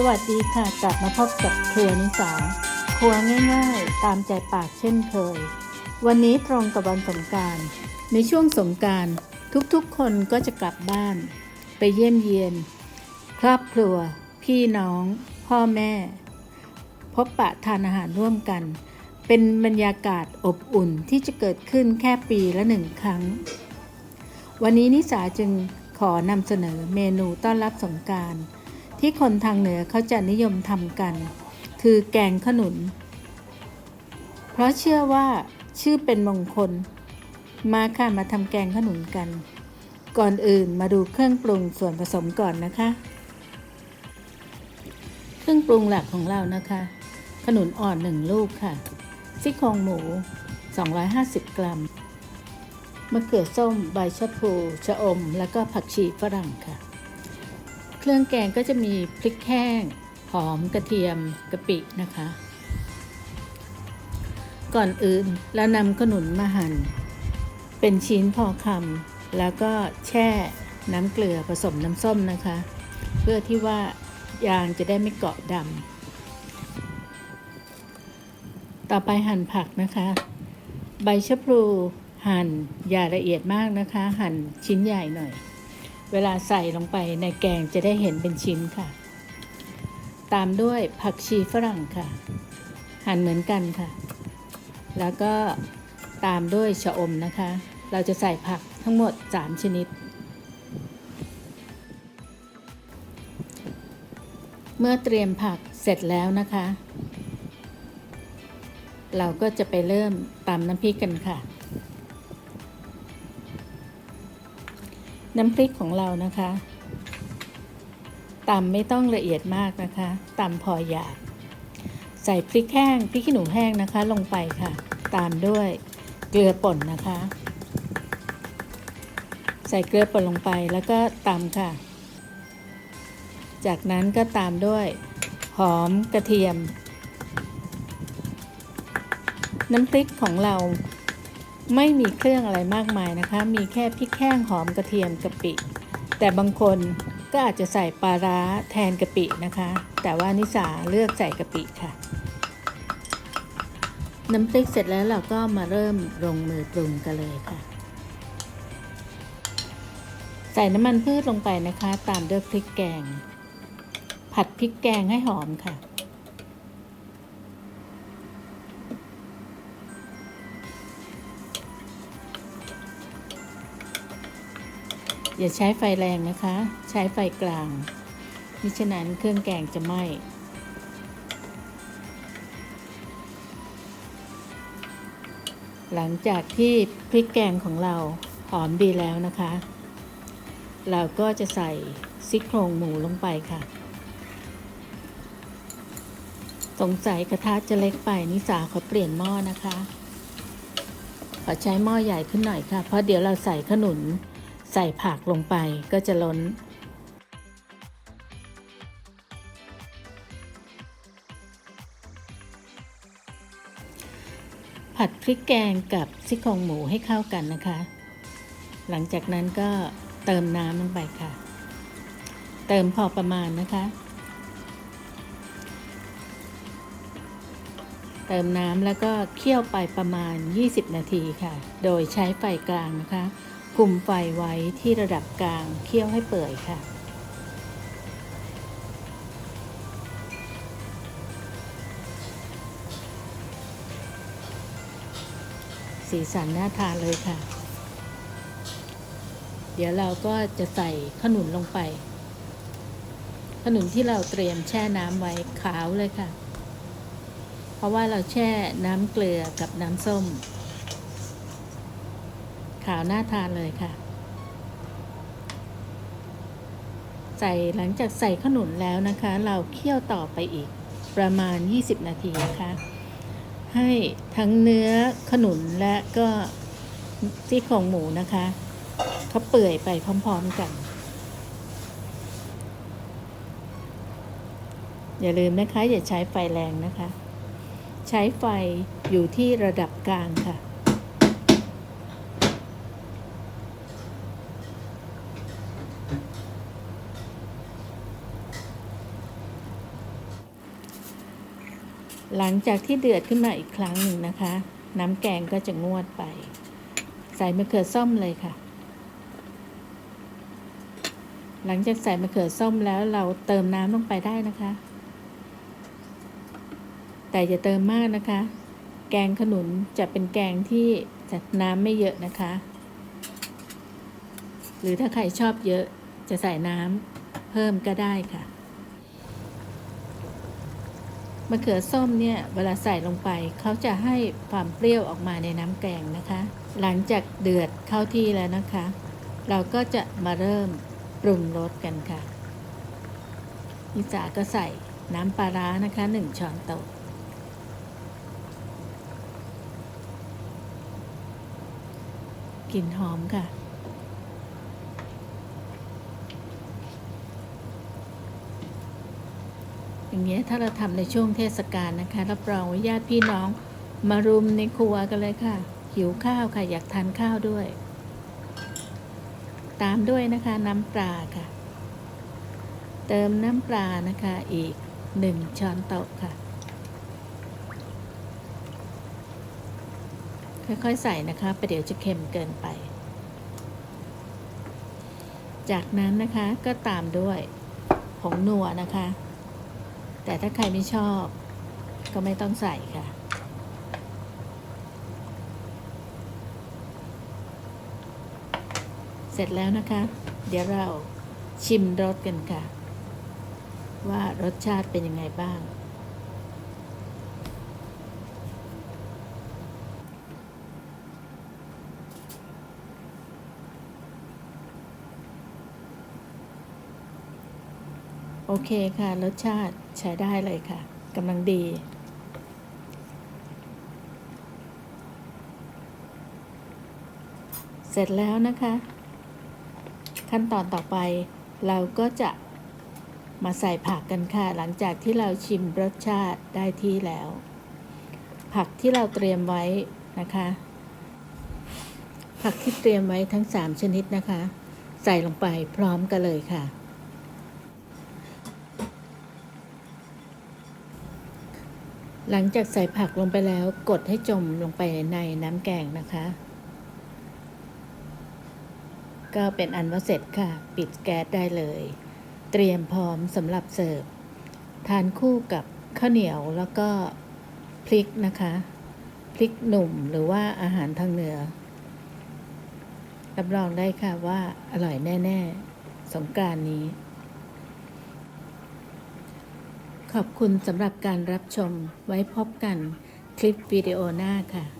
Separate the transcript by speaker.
Speaker 1: สวัสดีค่ะ กลับมาพบกับครัวนิสาครัวง่ายๆ ตามใจปากเช่นเคย วันนี้ตรงกับวันสงการ ในช่วงสงการทุกๆคนก็จะกลับบ้าน ไปเยี่ยมเยียน ครอบครัว พี่น้อง พ่อแม่ พบปะทานอาหารร่วมกัน เป็นบรรยากาศอบอุ่นที่จะเกิดขึ้นแค่ปีละหนึ่งครั้ง วันนี้นิสาจึงขอนำเสนอเมนูต้อนรับสงกราร ที่คนทางเหนือเขาจะนิยมทำกัน คือแกงขนุน เพราะเชื่อว่าชื่อเป็นมงคล มาค่ะมาทำแกงขนุนกัน ก่อนอื่นมาดูเครื่องปรุงส่วนผสมก่อนนะคะ เครื่องปรุงหลักของเรานะคะ ขนุนอ่อน1ลูกค่ะซี่โครงหมู 250 กรัมมะเขือส้มใบชะพูชะอม แล้วก็ผักชีฝรั่งค่ะ เครื่องแกงก็จะมีพริกแห้ง หอมกระเทียมกะปินะคะ ก่อนอื่นเรานำขนุนมาหั่น เป็นชิ้นพอคำแล้วก็แช่น้ำเกลือผสมน้ำส้มนะคะ เพื่อที่ว่ายางจะได้ไม่เกาะดำ ต่อไปหั่นผักนะคะ ใบชะพลูหั่นอย่าละเอียดมากนะคะ หั่นชิ้นใหญ่หน่อย เวลาใส่ลงไปในแกงจะได้เห็นเป็นชิ้นค่ะ ตามด้วยผักชีฝรั่งค่ะ หั่นเหมือนกันค่ะ แล้วก็ตามด้วยชะอมนะคะ เราจะใส่ผักทั้งหมด 3 ชนิด เมื่อเตรียมผักเสร็จแล้วนะคะ เราก็จะไปเริ่มตำน้ำพริกกันค่ะ น้ำพริกของเรานะคะตำไม่ต้องละเอียดมากนะคะตำพอหยาบใส่พริกแห้งพริกขี้หนูแห้งนะคะ ลงไปค่ะ ตามด้วยเกลือป่นนะคะ ใส่เกลือป่นลงไปแล้วก็ตำค่ะ จากนั้นก็ตามด้วยหอมกระเทียม น้ำพริกของเรา ไม่มีเครื่องอะไรมากมายนะคะ มีแค่พริกแห้งหอมกระเทียมกะปิ แต่บางคนก็อาจจะใส่ปลาร้าแทนกะปินะคะ แต่ว่านิสาเลือกใส่กะปิค่ะ น้ำพริกเสร็จแล้วเราก็มาเริ่มลงมือปรุงกันเลยค่ะ ใส่น้ำมันพืชลงไปนะคะ ตามด้วยพริกแกง ผัดพริกแกงให้หอมค่ะ อย่าใช้ไฟแรงนะคะ ใช้ไฟกลางมิฉะนั้นเครื่องแกงจะไหม้หลังจากที่พริกแกงของเราหอมดีแล้วนะคะ เราก็จะใส่ซี่โครงหมูลงไปค่ะ สงสัยกระทะจะเล็กไปนิสาขอเปลี่ยนหม้อนะคะ ขอใช้หม้อใหญ่ขึ้นหน่อยค่ะ เพราะเดี๋ยวเราใส่ขนุน ใส่ผักลงไปก็จะล้น ผัดพริกแกงกับซี่โครงหมูให้เข้ากันนะคะ หลังจากนั้นก็เติมน้ำลงไปค่ะ เติมพอประมาณนะคะ เติมน้ำแล้วก็เคี่ยวไปประมาณ 20 นาทีค่ะ โดยใช้ไฟกลางนะคะ คุมไฟไว้ที่ระดับกลางเคี่ยวให้เปื่อยค่ะ สีสันน่าทานเลยค่ะ เดี๋ยวเราก็จะใส่ขนุนลงไป ขนุนที่เราเตรียมแช่น้ำไว้ขาวเลยค่ะ เพราะว่าเราแช่น้ำเกลือกับน้ำส้ม ขาวน่าทานเลยค่ะ ใส่หลังจากใส่ขนุนแล้วนะคะ เราเคี่ยวต่อไปอีกประมาณ 20 นาทีนะคะ ให้ทั้งเนื้อขนุนและก็ที่โครงหมูนะคะเขาเปื่อยไปพร้อมๆกันอย่าลืมนะคะ อย่าใช้ไฟแรงนะคะ ใช้ไฟอยู่ที่ระดับกลางค่ะ หลังจากที่เดือดขึ้นมาอีกครั้งหนึ่งนะคะ น้ำแกงก็จะงวดไป ใส่มะเขือส้มเลยค่ะ หลังจากใส่มะเขือส้มแล้วเราเติมน้ำลงไปได้นะคะ แต่อย่าเติมมากนะคะ แกงขนุนจะเป็นแกงที่จะน้ำไม่เยอะนะคะ หรือถ้าใครชอบเยอะจะใส่น้ำเพิ่มก็ได้ค่ะ มะเขือส้มเนี่ยเวลาใส่ลงไปเขาจะให้ความเปรี้ยวออกมาในน้ำแกงนะคะ หลังจากเดือดเข้าที่แล้วนะคะ เราก็จะมาเริ่มปรุงรสกันค่ะนิสาก็ใส่น้ำปลาร้านะคะหนึ่งช้อนโต๊ะกลิ่นหอมค่ะ อย่างเงี้ยถ้าเราทำในช่วงเทศกาลนะคะรับรองว่าญาติพี่น้องมารุมในครัวกันเลยค่ะ หิวข้าวค่ะอยากทานข้าวด้วย ตามด้วยนะคะน้ำปลาค่ะ เติมน้ำปลานะคะอีกหนึ่งช้อนโต๊ะค่ะ ค่อยๆใส่นะคะประเดี๋ยวจะเค็มเกินไป จากนั้นนะคะก็ตามด้วยผงนัวนะคะ แต่ถ้าใครไม่ชอบก็ไม่ต้องใส่ค่ะ เสร็จแล้วนะคะ เดี๋ยวเราชิมรสกันค่ะ ว่ารสชาติเป็นยังไงบ้าง โอเคค่ะ รสชาติ ใช้ได้เลยค่ะกำลังดี เสร็จแล้วนะคะ ขั้นตอนต่อไปเราก็จะมาใส่ผักกันค่ะ หลังจากที่เราชิมรสชาติได้ที่แล้ว ผักที่เราเตรียมไว้นะคะ ผักที่เตรียมไว้ทั้ง 3 ชนิดนะคะ ใส่ลงไปพร้อมกันเลยค่ะ หลังจากใส่ผักลงไปแล้วกดให้จมลงไปในน้ำแกงนะคะ ก็เป็นอันว่าเสร็จค่ะ ปิดแก๊สได้เลย เตรียมพร้อมสำหรับเสิร์ฟ ทานคู่กับข้าวเหนียวแล้วก็พริกนะคะ พริกหนุ่มหรือว่าอาหารทางเหนือ รับรองได้ค่ะว่าอร่อยแน่ ๆ สงกรานนี้ ขอบคุณสำหรับการรับชมไว้พบกันคลิปวิดีโอหน้าค่ะ